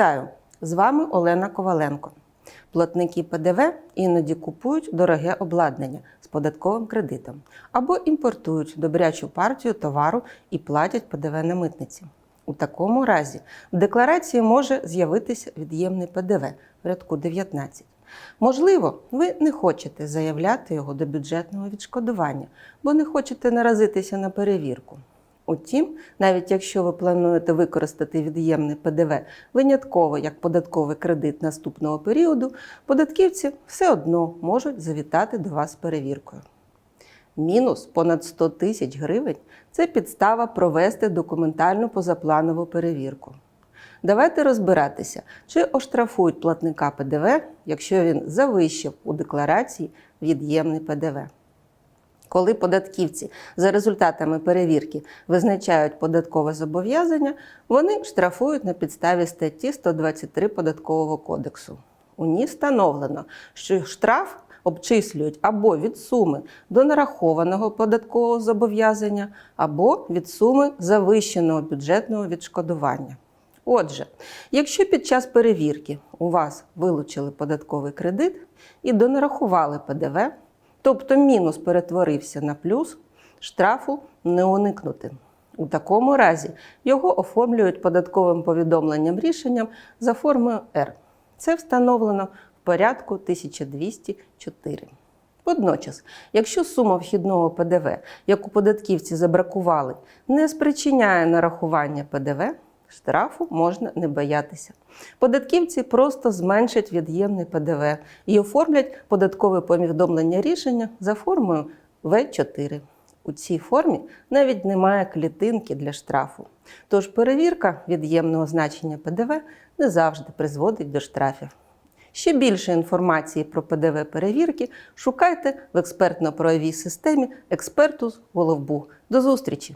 Вітаю! З вами Олена Коваленко. Платники ПДВ іноді купують дороге обладнання з податковим кредитом або імпортують добрячу партію товару і платять ПДВ на митниці. У такому разі в декларації може з'явитися від'ємний ПДВ в рядку 19. Можливо, ви не хочете заявляти його до бюджетного відшкодування, бо не хочете наразитися на перевірку. Утім, навіть якщо ви плануєте використати від'ємний ПДВ винятково як податковий кредит наступного періоду, податківці все одно можуть завітати до вас перевіркою. Мінус понад 100 тисяч гривень це підстава провести документальну позапланову перевірку. Давайте розбиратися, чи оштрафують платника ПДВ, якщо він завищив у декларації від'ємний ПДВ. Коли податківці за результатами перевірки визначають податкове зобов'язання, вони штрафують на підставі статті 123 Податкового кодексу. У ній встановлено, що штраф обчислюють або від суми до нарахованого податкового зобов'язання, або від суми завищеного бюджетного відшкодування. Отже, якщо під час перевірки у вас вилучили податковий кредит і донарахували ПДВ, тобто мінус перетворився на плюс, штрафу не уникнути. У такому разі його оформлюють податковим повідомленням рішенням за формою Р. Це встановлено в порядку 1204. Водночас, якщо сума вхідного ПДВ, яку податківці забракували, не спричиняє нарахування ПДВ, штрафу можна не боятися. Податківці просто зменшать від'ємний ПДВ і оформлять податкове повідомлення рішення за формою В4. У цій формі навіть немає клітинки для штрафу. Тож перевірка від'ємного значення ПДВ не завжди призводить до штрафів. Ще більше інформації про ПДВ перевірки шукайте в експертно-правовій системі експерту з Головбух. До зустрічі!